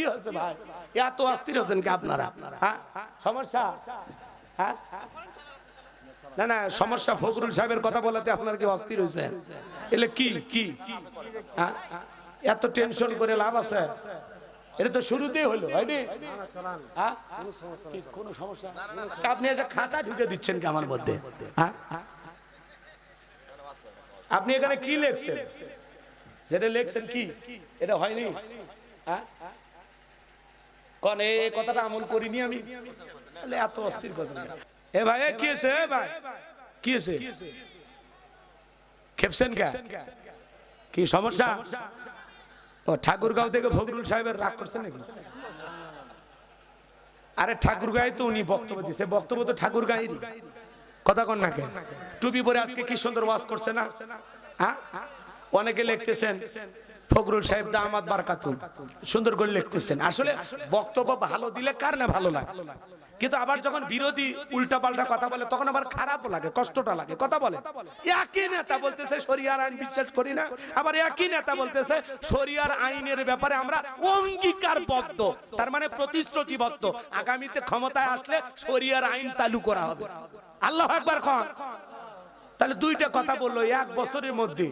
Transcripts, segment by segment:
কি হয়েছে ভাই। এত অস্থির হচ্ছেন কি আপনারা? হ্যাঁ? সমস্যা? হ্যাঁ? না না, সমস্যা ফখরুল সাহেবের কথা বলাতে আপনার কি অস্থির হয়েছে এলে কি কি? হ্যাঁ? এত টেনশন করে লাভ আছে? এটা তো শুরুতেই হলো হয়নি হ্যাঁ? কোনো সমস্যা? আপনি এসে খাতা ঢুকে দিচ্ছেন কি আমার মধ্যে? আপনি এখানে কি লেখছেন? যেটা লেখছেন কি? এটা হয়নি? হ্যাঁ? কন এই কথাটা আমল করিনি আমি। এত অস্থির কথা এ ভাই কি হয়েছে? ভাই কি হয়েছে? খেপছেন কে? কি? সমস্যা? ও ঠাকুরগাঁও থেকে ফখরুল সাহেবের রাগ করছেন নাকি? আরে ঠাকুরগাঁয় তো উনি বক্তব্য দিচ্ছে বক্তব্য তো ঠাকুরগাঁয়েরই। কথা কন না কে? টুপি পরে আজকে কি সুন্দর ওয়াজ করছে না? হ্যাঁ অনেকে লিখতেছেন ফখরুল সাহেব দামাত বারকাতুন। সুন্দর করে লিখতেছেন। আসলে বক্তব্য ভালো দিলে কার না ভালো লাগে? কিন্তু আবার যখন বিরোধী উল্টা পাল্টা কথা বলে, তখন আবার খারাপ লাগে, কষ্টটা লাগে। কথা বলে, একই নেতা বলতেছে শরিয়ার আইন বিশ্বাস করি না। আবার একই নেতা বলতেছে, শরিয়ার আইনের ব্যাপারে আমরা অঙ্গীকারবদ্ধ। তার মানে প্রতিশ্রুতিবদ্ধ। আগামীতে ক্ষমতায় আসলে শরিয়ার আইন চালু করা হবে। আল্লাহ একবার খান। তাহলে দুইটা কথা বলল, এক বছরের মধ্যে।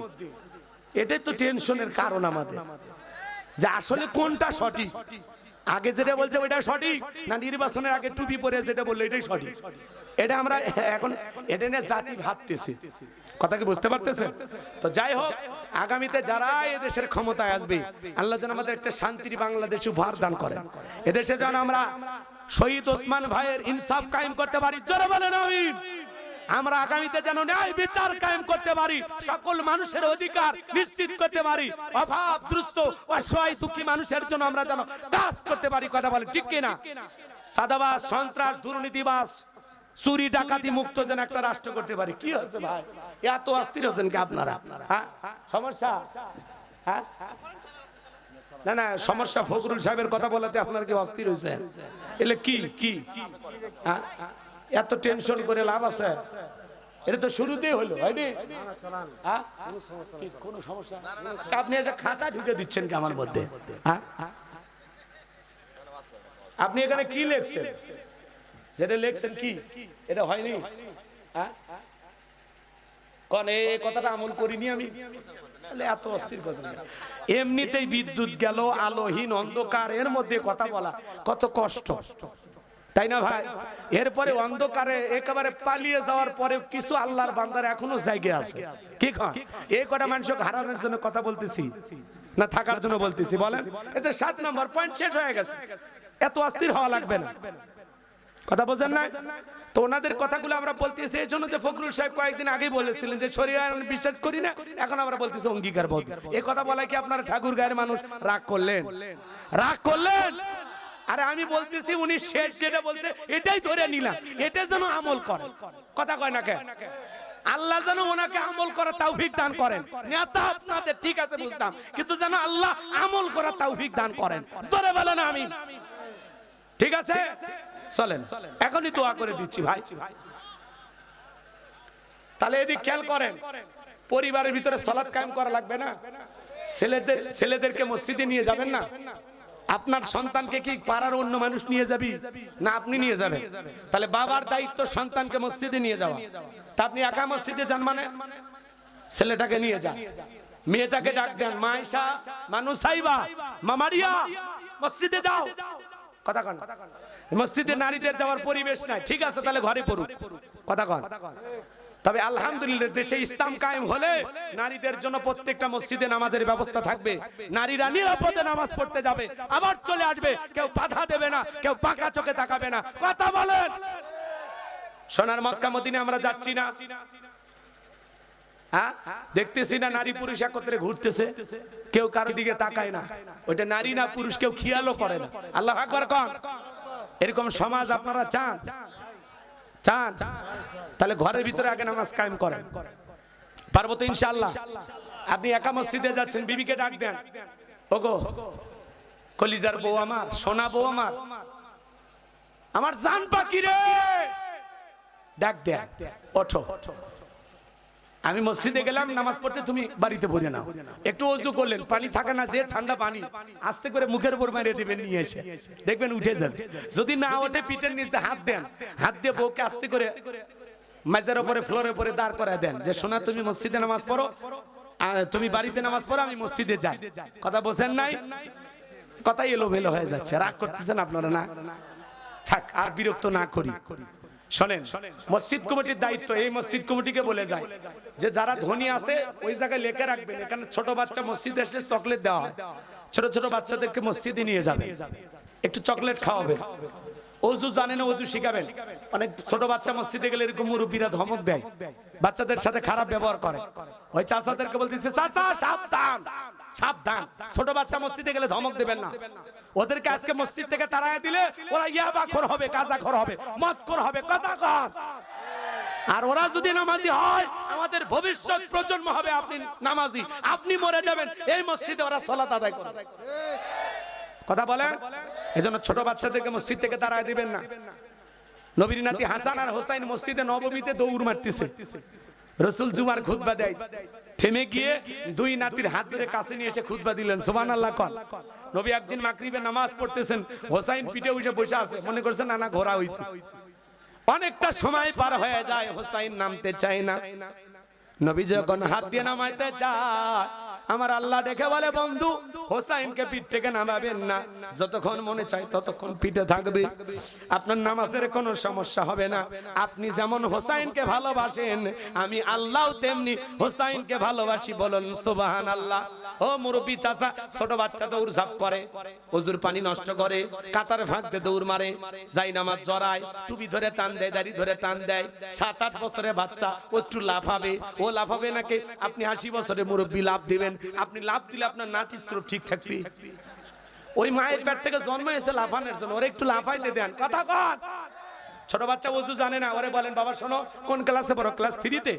এটাই তো টেনশনের কারণ আমাদের। যে আসলে কোনটা সঠিক? আগে যেটা বলছে ওইটা সঠিক? না নির্বাচনের আগে টুপি পরে যেটা বলল এটাই সঠিক? এটা আমরা এখন, এটা নিয়ে জাতি ভাবতেছি। কথা কি বুঝতে পারতেছেন? তো যাই হোক, আগামীতে যারা এদেশের ক্ষমতায় আসবে, আল্লাহ যেন আমাদের একটা শান্তির বাংলাদেশ উপহার দান করেন। এদেশে যেন আমরা শহীদ ওসমান ভাইয়ের ইনসাফ কায়েম করতে পারি। জোরে বলেন আমরা আগামীতে যেন ন্যায় বিচার কায়েম করতে পারি, সকল মানুষের অধিকার নিশ্চিত করতে পারি। অভাব দুস্থ অসহায়, দুঃখী মানুষের জন্য আমরা যেন কাজ করতে পারি, কথা বলে, ঠিক কিনা? সাদাবাস, সন্ত্রাস, দুর্নীতিবাস, চুরি, ডাকাতি, মুক্ত যেন একটা রাষ্ট্র করতে পারি। কি হয়েছে ভাই? এত অস্থির হচ্ছেন কি আপনারা? হ্যাঁ? সমস্যা? হ্যাঁ? না না, সমস্যা ফখরুল সাহেবের কথা বলাতে আপনার কি অস্থির হয়েছে এলে কি? কি? হ্যাঁ? এত টেনশন করে লাভ আছে? এটা তো শুরুতেই হলো হ্যাঁ? আপনি এসে খাতা ঢুকে দিচ্ছেন কি আমার মধ্যে? হ্যাঁ? আপনি এখানে কি লেখছেন? যেটা লেখছেন কি? এটা হয়নি? হ্যাঁ? কথাটা আমল করিনি আমি। এত অস্থির কথা। এমনিতেই বিদ্যুৎ গেল, আলোহীন অন্ধকার, এর মধ্যে কথা বলা, কত কষ্ট। তাই না ভাই? এরপরে অন্ধকারে একেবারে পালিয়ে যাওয়ার পরে কিছু আল্লাহর বান্দার এখনও জায়গা আছে। কি এই কটা মানুষ হারানোর জন্য কথা বলতেছি না থাকার জন্য বলতেছি? বলেন। এতে সাত নম্বর পয়েন্ট শেষ হয়ে গেছে। এত অস্থির হওয়া লাগবে না। কথা বোঝেন না তো ওনাদের কথাগুলো আমরা বলতেছি, এই জন্য যে ফখরুল সাহেব কয়েকদিন আগেই বলেছিলেন যে আইন বিশ্বাস করি না, এখন আমরা বলতেছি অঙ্গীকার বোধ এই কথা বলায় কি আপনারা ঠাকুর গায়ের মানুষ? রাগ করলেন। রাগ করলেন? আরে আমি বলতেছি উনি শেষ যেটা বলছে, এটাই ধরে নিলাম। এটা যেন আমল করে কথা কয় না কে? আল্লাহ যেন ওনাকে আমল করার তৌফিক দান করেন। নেতা আপনাদের ঠিক আছে, বুঝতাম। কিন্তু যেন আল্লাহ আমল করার তৌফিক দান করেন। জোরে বলেন আমি ঠিক আছে? চলেন। এখনই দোয়া করে দিচ্ছি ভাই। তাহলে এদিক খেয়াল করেন, পরিবারের ভিতরে সলাৎ কায়েম করা লাগবে না? ছেলেদের ছেলেদেরকে মসজিদে নিয়ে যাবেন না? আপনার সন্তানকে কি পাড়ার অন্য মানুষ নিয়ে যাবি? না, আপনি নিয়ে যাবেন। তাহলে বাবার দায়িত্ব সন্তানকে মসজিদে নিয়ে যাওয়া। তা আপনি একা মসজিদে যান মানে? ছেলেটাকে নিয়ে যান। মেয়েটাকে ডাক দেন মাইশা মানুষ সাইবা মামারিয়া মসজিদে যাও। কথা কন। মসজিদে নারীদের যাওয়ার পরিবেশ নাই। ঠিক আছে, তাহলে ঘরে পড়ুক। কথা কন। তবে আলহামদুলিল্লাহ, দেশে ইসলাম কায়েম হলে নারীদের জন্য প্রত্যেকটা মসজিদে নামাজের ব্যবস্থা থাকবে। নারীরা নিরাপদে নামাজ পড়তে যাবে। আবার চলে আসবে, কেউ বাধা দেবে না, কেউ পাকা চোখে তাকাবে না। কথা বলেন। সোনার মক্কা মদিনে আমরা যাচ্ছি না। হ্যাঁ? দেখতেছি না নারী পুরুষ একত্রে ঘুরতেছে। কেউ কারোর দিকে তাকায় না। ওইটা নারী না পুরুষ, কেউ খেয়ালও করে না। আল্লাহ একবার কন। এরকম সমাজ আপনারা চান? চান? তাহলে ঘরের ভিতরে আগে নামাজ কায়েম করেন। পারব তো ইনশাল্লাহ আপনি একা মসজিদে যাচ্ছেন, বিবিকে ডাক দেন। ওগো, কলিজার বউ আমার, সোনা বউ আমার। আমার জান পাখি রে! ডাক দেন, ওঠো। আমি মসজিদে গেলাম নামাজ পড়তে তুমি বাড়িতে পড়ে নাও। একটু অজু করলেন পানি থাকে না যে ঠান্ডা পানি। আস্তে করে মুখের উপর মেরে দিবেন নিয়ে এসে। দেখবেন উঠে যাবে। যদি না ওঠে পিঠের নিচে হাত দেন হাত দিয়ে বউকে আস্তে করে মেজের উপরে ফ্লোরের উপরে দাঁড় করায় দেন। যে শোনা তুমি মসজিদে নামাজ পড়ো তুমি বাড়িতে নামাজ পড়ো আমি মসজিদে যাই। কথা বোঝেন নাই? কথা এলো ভেলো হয়ে যাচ্ছে। রাগ করতেছেন আপনারা না? থাক আর বিরক্ত না করি। শোনেন, মসজিদ কমিটির দায়িত্ব, এই মসজিদ কমিটিকে বলে যায় যে যারা ধনী আছে, ওই জায়গায় লেখে রাখবেন। এখানে ছোট বাচ্চা মসজিদে আসলে চকলেট দেওয়া হয়। ছোট ছোট বাচ্চাদেরকে মসজিদে নিয়ে যাবে। একটু চকলেট খাওয়াবে। অজু জানে না, অজু শিখাবেন। অনেক ছোট বাচ্চা মসজিদে গেলে এরকম মুরব্বীরা ধমক দেয়। বাচ্চাদের সাথে খারাপ ব্যবহার করে। ওই চাচাদেরকে বলতেছে, চাচা, সাবধান। সাবধান। ছোট বাচ্চা মসজিদে গেলে ধমক দেবেন না। ওদেরকে আজকে মসজিদ থেকে তাড়ায় দিলে ওরা ইয়াবা খোর হবে গাজা খোর হবে, মদ খোর হবে, কথা কর আর ওরা যদি নামাজি হয়, আমাদের ভবিষ্যৎ প্রজন্ম হবে আপনি নামাজি। আপনি মরে যাবেন, এই মসজিদে ওরা সলাত আদায় করবে। কথা বলেন? এজন্য ছোট বাচ্চাদেরকে মসজিদ থেকে তাড়ায় দিবেন না। নবীর নাতি হাসান আর হোসাইন মসজিদে নবমীতে দৌড় মারতেছে। রসুল জুমার খুতবা দেয়। থেমে গিয়ে দুই নাতির হাত ধরে কাছে নিয়ে এসে খুদবা দিলেন। সোমান আল্লাহ কল নবী একদিন মাকরিবে নামাজ পড়তেছেন, হোসাইন পিঠে উঠে বসে আছে, মনে করছেন নানা ঘোরা হয়েছে অনেকটা সময় পার হয়ে যায়, হোসাইন নামতে চায় না। নবী যখন হাত দিয়ে নামাইতে চায় আমার আল্লাহ দেখে বলে, বন্ধু, হোসাইনকে পিঠ থেকে নামাবেন না। যতক্ষণ মনে চায় ততক্ষণ পিঠে থাকবে। আপনার নামাজের কোনো সমস্যা হবে না। আপনি যেমন হোসাইনকে ভালোবাসেন, আমি আল্লাহ তেমনি হোসাইনকে ভালোবাসি বলুন সুবাহান আল্লাহ ও মুরব্বী চাচা, ছোট বাচ্চা দৌড় ঝাপ করে। অজুর পানি নষ্ট করে, কাতার ফাঁক দিয়ে দৌড় মারে। যাই নামাজ জড়ায়, টুপি ধরে টান দেয়, দাড়ি ধরে টান দেয়। সাত আট বছরের বাচ্চা ও একটু লাফাবে। ও লাফাবে নাকি? আপনি আশি বছরের মুরব্বী লাভ দিবেন। আপনি লাভ দিলে আপনার নাট স্ক্রুপ ঠিক থাকবে। ওই মায়ের পেট থেকে জন্ম হয়েছে লাফানোর জন্য। ওরে একটু লাফাইতে দেন। কথা কন। ছোট বাচ্চা ওজু জানে না। ওরে বলেন বাবা শোনো কোন ক্লাসে পড়ো? ক্লাস থ্রিতে?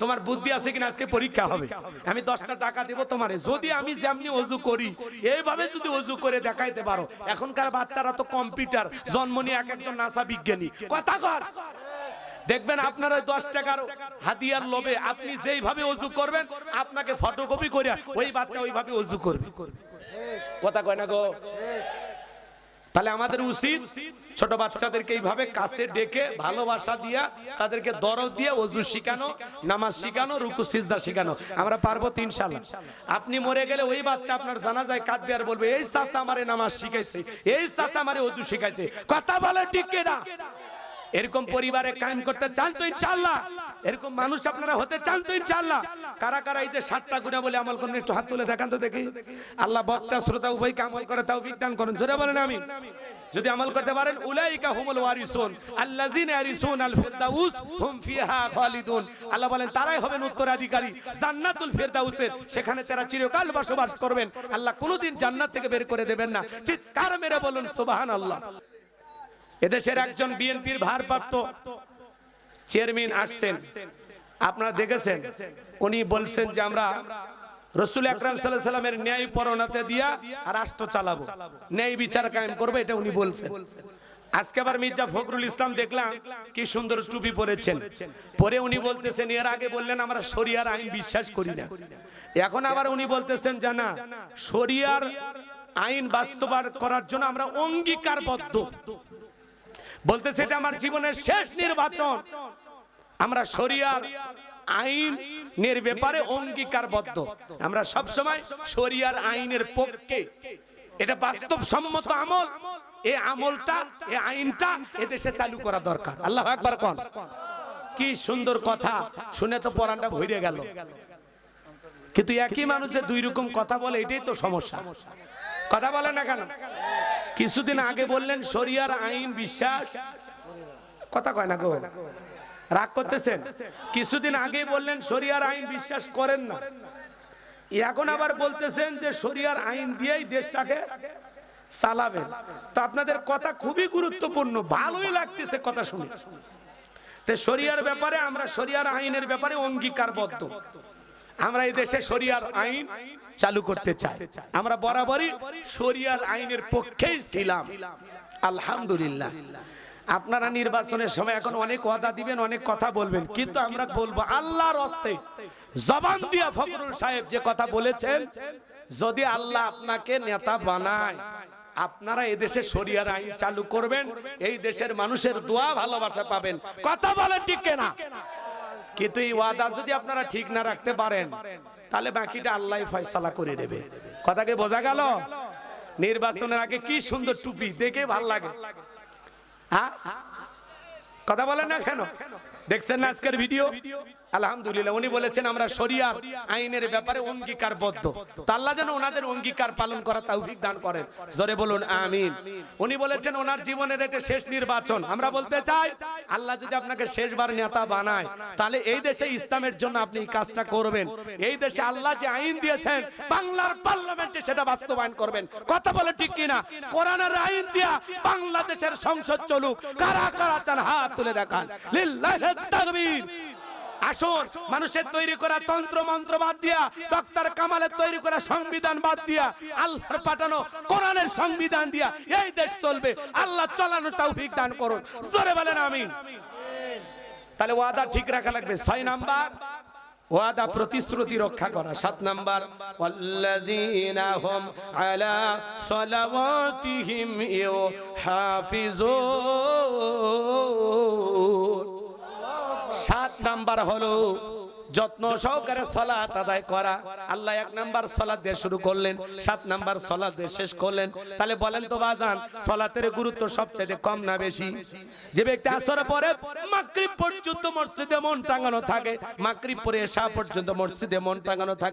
তোমার বুদ্ধি আছে কিনা? আজকে পরীক্ষা হবে। আমি দশটা টাকা দেবো তোমারে। যদি আমি যেমনি অজু করি এইভাবে যদি অজু করে দেখাইতে পারো এখনকার বাচ্চারা তো কম্পিউটার। জন্ম নিয়ে এক একজন নাসা বিজ্ঞানী। কথা কর দেখবেন আপনার দশ টাকার হাতিয়ার লোভে আপনি যেইভাবে অজু করবেন, আপনাকে ফটোকপি করে ওই বাচ্চা ওইভাবে অজু করবে। কথা কয় না গো? তাহলে আমাদের উচিত ছোট বাচ্চাদেরকে এইভাবে কাছে ডেকে ভালোবাসা দিয়া, তাদেরকে দরদ দিয়ে অজু শিখানো, নামাজ শিখানো, রুকু, সিজদা শিখানো। আমরা পারব তিন সাল আপনি মরে গেলে ওই বাচ্চা আপনার জানা যায় কাঁদবে আর বলবে, এই চাচা আমারে নামাজ শিখাইছে, এই চাচা আমারে অজু শিখাইছে। কথা বলে ঠিক না এরকম পরিবারে কায়েম করতে চান তো ইনশাআল্লাহ। এরকম মানুষ আপনারা হতে চান তো ইনশাআল্লাহ। কারা কারা এই যে সাতটা গুণা বলে আমল করেন, একটু হাত তুলে দেখান তো দেখি। আল্লাহ বক্তা, শ্রোতা, উভয়কে আমল করে তাও বিজ্ঞান করেন। জোরে বলেন আমি যদি আমল করতে পারেন, উলাইকা হুমুল ওয়ারিসুন। আল্লাযিনা ইয়ারিসুন আল ফিরদাউস হুম ফিহা খালিদুন। আল্লাহ বলেন, তারাই হবেন উত্তরাধিকারী জান্নাতুল ফিরদাউসের। সেখানে তারা চিরকাল বসবাস করবেন। আল্লাহ কোনোদিন জান্নাত থেকে বের করে দেবেন না। চিৎকার মেরে বলুন, সুবহানাল্লাহ। এদেশের একজন বিএনপির ভারপ্রাপ্ত চেয়ারম্যান আসছেন। আপনারা দেখেছেন, উনি বলছেন যে আমরা রসুল আকরাম সাল্লাহ সাল্লামের ন্যায় পরণাতে দিয়া রাষ্ট্র চালাবো। ন্যায় বিচার কায়েম করব, এটা উনি বলছেন। আজকে আবার মির্জা ফখরুল ইসলাম দেখলাম কি সুন্দর টুপি পরেছেন। পরে উনি বলতেছেন, এর আগে বললেন, আমরা শরিয়ার আইন বিশ্বাস করি না। এখন আবার উনি বলতেছেন জানা শরিয়ার আইন বাস্তবায়ন করার জন্য আমরা অঙ্গীকারবদ্ধ। বলতেছে এটা আমার জীবনের শেষ নির্বাচন। আমরা শরিয়ার আইনের ব্যাপারে অঙ্গীকারবদ্ধ। আমরা সব সময় শরিয়ার আইনের পক্ষে। এটা বাস্তব সম্মত আমল। এই আমলটা, এই আইনটা এদেশে চালু করা দরকার। আল্লাহ একবার কোন? কি সুন্দর কথা। শুনে তো পরানটা ভরে গেল। কিন্তু একই মানুষ যে দুই রকম কথা বলে, এটাই তো সমস্যা। কথা বলে না কেন? কিছুদিন আগে বললেন শরিয়ার আইন বিশ্বাস। কথা কয় না গো। রাগ করতেছেন? কিছুদিন আগে বললেন শরিয়ার আইন বিশ্বাস করেন না। এখন আবার বলতেছেন যে শরিয়ার আইন দিয়েই দেশটাকে চালাবেন। তো আপনাদের কথা খুবই গুরুত্বপূর্ণ ভালোই লাগতেছে কথা শুনে। তো শরিয়ার ব্যাপারে আমরা শরিয়ার আইনের ব্যাপারে অঙ্গীকারবদ্ধ। আমরা এই দেশে শরিয়ার আইন চালু করতে চাই আমরা বরাবরই শরিয়ার আইনের পক্ষেই ছিলাম। আলহামদুলিল্লাহ। আপনারা নির্বাচনের সময় এখন অনেক ওয়াদা দিবেন অনেক কথা বলবেন কিন্তু আমরা বলব আল্লাহর হস্তে জবান দিয়া ফখরুল সাহেব যে কথা বলেছেন যদি আল্লাহ আপনাকে নেতা বানায় আপনারা এদেশে শরিয়ার আইন চালু করবেন এই দেশের মানুষের দোয়া ভালোবাসা পাবেন। কথা বলেন ঠিক কেনা? কিন্তু এই ওয়াদা যদি আপনারা ঠিক না রাখতে পারেন তাহলে বাকিটা আল্লাহ ফয়সালা করে দেবে। কথাকে বোঝা গেল? নির্বাচনের আগে কি সুন্দর টুপি? দেখে ভালো লাগে। হ্যাঁ? কথা বলেন না কেন? দেখছেন না আজকের ভিডিও? আলহামদুলিল্লাহ, উনি বলেছেন আমরা শরিয়ার আইনের ব্যাপারে অঙ্গীকারবদ্ধ। তা আল্লাহ যেন ওনাদের অঙ্গীকার পালন করা তৌফিক দান করেন। জোরে বলুন, আমিন। উনি বলেছেন ওনার জীবনের এটা শেষ নির্বাচন। আমরা বলতে চাই, আল্লাহ যদি আপনাকে শেষবার নেতা বানায়, তাহলে এই দেশে ইসলামের জন্য আপনি কাজটা করবেন। এই দেশে আল্লাহ যে আইন দিয়েছেন, বাংলার পার্লামেন্টে সেটা বাস্তবায়ন করবেন। কথা বলে ঠিক কিনা? কোরআনের আইন দিয়া বাংলাদেশের সংসদ চলুক। কারা কারা চান হাত তুলে দেখান? লিল্লাহি তাকবীর। আসুন, মানুষের তৈরি করা তন্ত্র মন্ত্র বাদ দিয়া, ডক্টর কামালের তৈরি করা সংবিধান বাদ দিয়া, আল্লাহর পাঠানো কোরআনের সংবিধান দিয়া এই দেশ চলবে। আল্লাহ চালানো তৌফিক দান করুন। জোরে বলেন আমিন। তাহলে ওয়াদা ঠিক রাখা লাগবে। ছয় নাম্বার, ওয়াদা প্রতিশ্রুতি রক্ষা করা। সাত নাম্বার, ওয়াল্লাযীনা হুম আলা সালাওয়াতিহিম ইউহাফিজুন। সাত নাম্বার হলো যত্ন সহকারে সলাত আদায় করা। আল্লাহ এক নাম্বার সলাত দিয়ে শুরু করলেন, সাত নাম্বার সলাত দিয়ে শেষ করলেন। তাহলে বলেন তো বাজান, সলাতের গুরুত্ব সবচেয়ে কম না বেশি? যে ব্যক্তি আসরে পরে মাকরিব পর্যন্ত মসজিদে মন টাঙানো থাকে মাকরিব পরে এশা পর্যন্ত মসজিদে মন টাঙানো থাকে